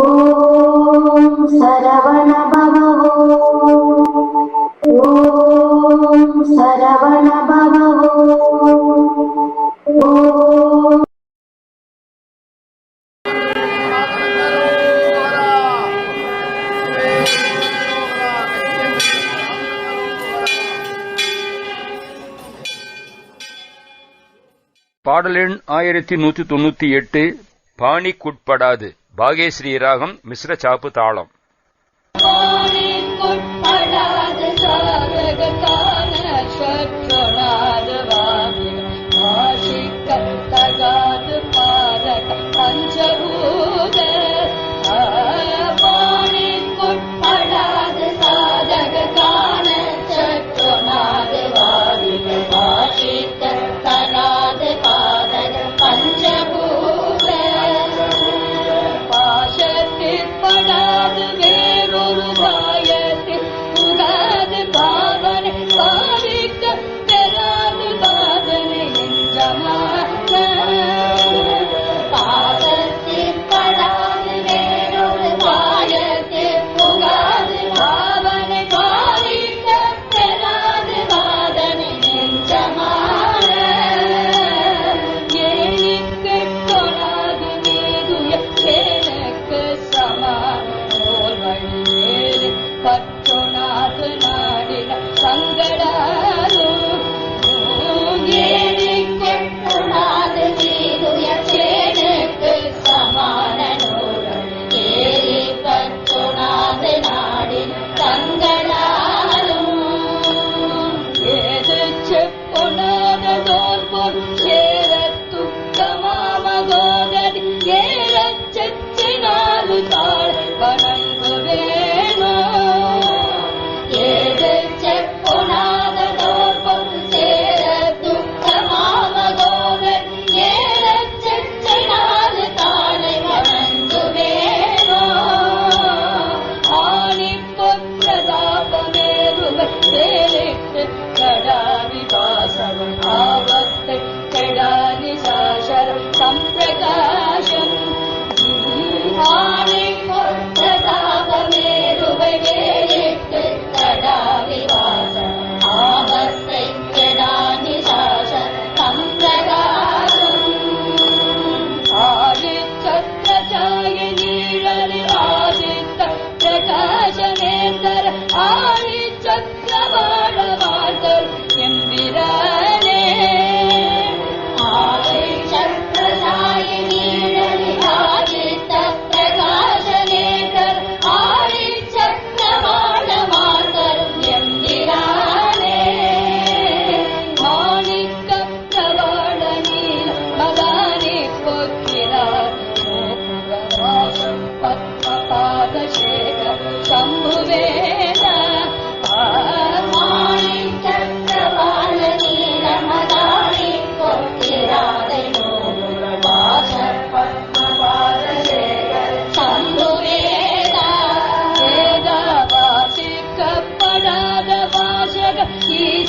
ॐ सरवण பாடலெண் ஆயிரத்தி நூத்தி தொண்ணூத்தி எட்டு பாணிக்குட்படாது பாகேஸ்ரீ ராகம் மிஸ்ர சாப்பு தாளம்.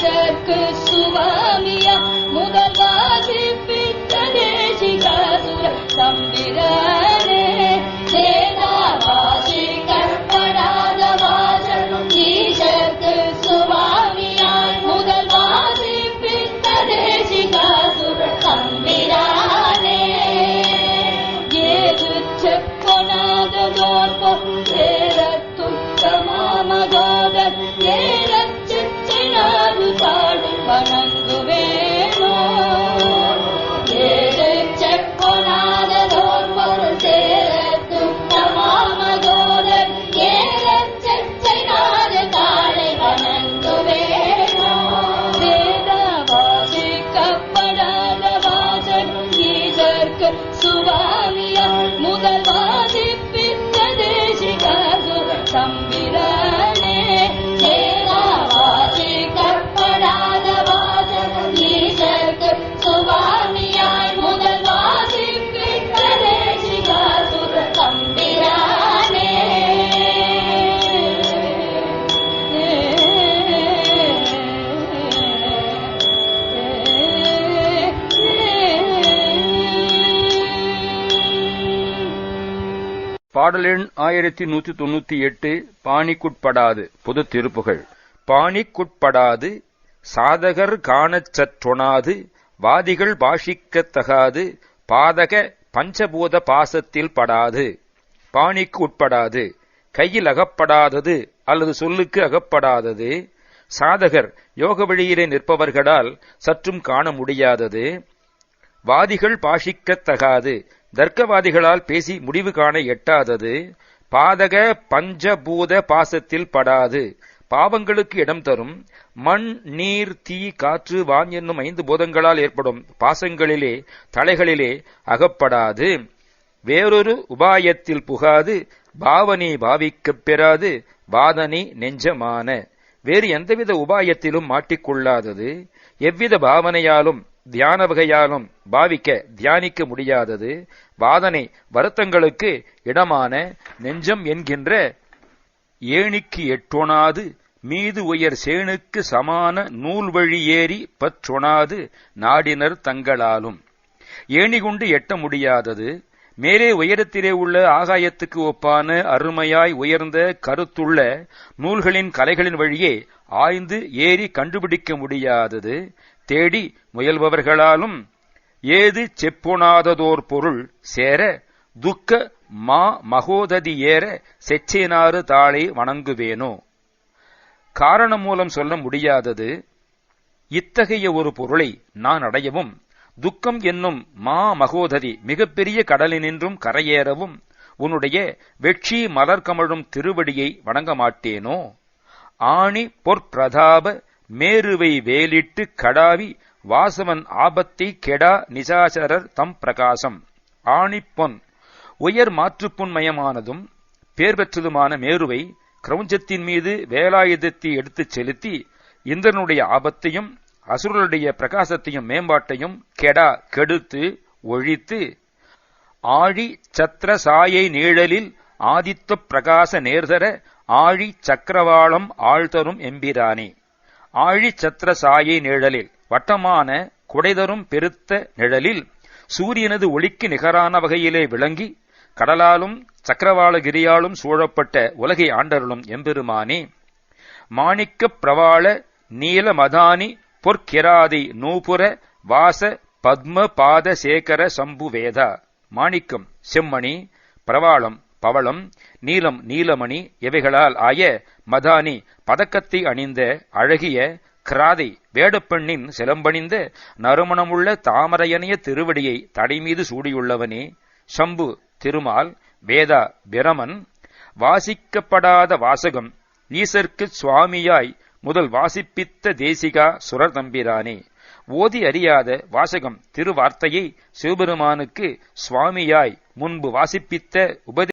सुवामि Thank you. பாடல் எண் ஆயிரத்தி நூத்தி தொண்ணூத்தி எட்டு பாணிக்குட்படாது. பொது திருப்புகள். பாணிக்குட்படாது சாதகர் காணச் சற்றொணாது வாதிகள் பாஷிக்கத் தகாது பாதக பஞ்சபூத பாசத்தில் படாது. பாணிக்கு உட்படாது கையில் அகப்படாதது அல்லது சொல்லுக்கு அகப்படாதது. சாதகர் யோக வழியிலே நிற்பவர்களால் சற்றும் காண முடியாதது. வாதிகள் பாஷிக்கத்தகாது தர்க்கவாதிகளால் பேசி முடிவு காண எட்டாதது பாதக பஞ்சபூத பாசத்தில் படாது. பாவங்களுக்கு இடம் தரும். மண் நீர் தீ காற்று வான் என்னும் ஐந்து பூதங்களால் ஏற்படும் பாசங்களிலே தலைகளிலே அகப்படாது. வேறொரு உபாயத்தில் புகாது. பாவனை பாவிக்கப் பெறாது. வாதனை நெஞ்சமான. வேறு எந்தவித உபாயத்திலும் மாட்டிக்கொள்ளாதது. எவ்வித பாவனையாலும் தியான வகையாலும் பாவிக்க தியானிக்க முடியாதது வாதனை வருத்தங்களுக்கு இடமான நெஞ்சம் என்கின்ற ஏணிக்கு எட்டொணாது மீது உயர் சேனுக்கு சமான நூல் வழி ஏறி பற்றொணாது நாடினர் தங்களாலும். ஏணி கொண்டு எட்ட முடியாதது மேலே உயரத்திலே உள்ள ஆகாயத்துக்கு ஒப்பான அருமையாய் உயர்ந்த கருத்துள்ள நூல்களின் கலைகளின் வழியே ஆய்ந்து ஏறி கண்டுபிடிக்க முடியாதது தேடி முயல்பவர்களாலும் ஏது செப்பொணாததோர் பொருள் சேர துக்க மா மகோததி ஏற செச்சேனாறு தாளை வணங்குவேனோ? காரணம் மூலம் சொல்ல முடியாதது இத்தகைய ஒரு பொருளை நான் அடையவும் துக்கம் என்னும் மா மகோததி மிகப்பெரிய கடலினின்றும் கரையேறவும் உன்னுடைய வெற்றி மலர்கமழும் திருவடியை வணங்க மாட்டேனோ? ஆணி பொற்பிரதாப மேருவை வேலிட்டு கடாவி வாசவன் ஆபத்தை கெடா நிசாசரர் தம் பிரகாசம். ஆணிப்பொன் உயர் மாற்றுப்புண்மயமானதும் பேர் பெற்றதுமான மேருவை கிரௌஞ்சத்தின் மீது வேலாயுதத்தை எடுத்துச் செலுத்தி இந்திரனுடைய ஆபத்தையும் அசுரனுடைய பிரகாசத்தையும் மேம்பாட்டையும் கெடா கெடுத்து ஒழித்து ஆழி சத்திர சாயை நீழலில் ஆதித்த பிரகாச நேர்தர ஆழி சக்கரவாளம் ஆழ்தரும் எம்பிரானே. ஆழிச்சத்திர சாயை நிழலில் வட்டமான குடைதரும் பெருத்த நிழலில் சூரியனது ஒளிக்கு நிகரான வகையிலே விளங்கி கடலாலும் சக்கரவாளகிரியாலும் சூழப்பட்ட உலகை ஆண்டருளும் எம்பெருமானே. மாணிக்கப் பிரவாள நீல மதானி பொற்கிராதி நூபுர வாச பத்ம பாத சேகர சம்புவேதா. மாணிக்கம் செம்மணி பிரவாளம் பவளம் நீலம் நீலமணி இவைகளால் ஆய மதானி பதக்கத்தை அணிந்த அழகிய கிராதை வேடப்பெண்ணின் சிலம்பணிந்த நறுமணமுள்ள தாமரையனைய திருவடியை தடைமீது சூடியுள்ளவனே சம்பு திருமால் வேதா பிரமன் வாசிக்கப்படாத வாசகம் ஈசர்க்கு சுவாமியாய் முதல் வாசிப்பித்த தேசிகா சுரர் தம்பிரானே ஓதி அறியாத வாசகம் திருவார்த்தையை சிவபெருமானுக்கு சுவாமியாய் முன்பு வாசிப்பித்த உபதி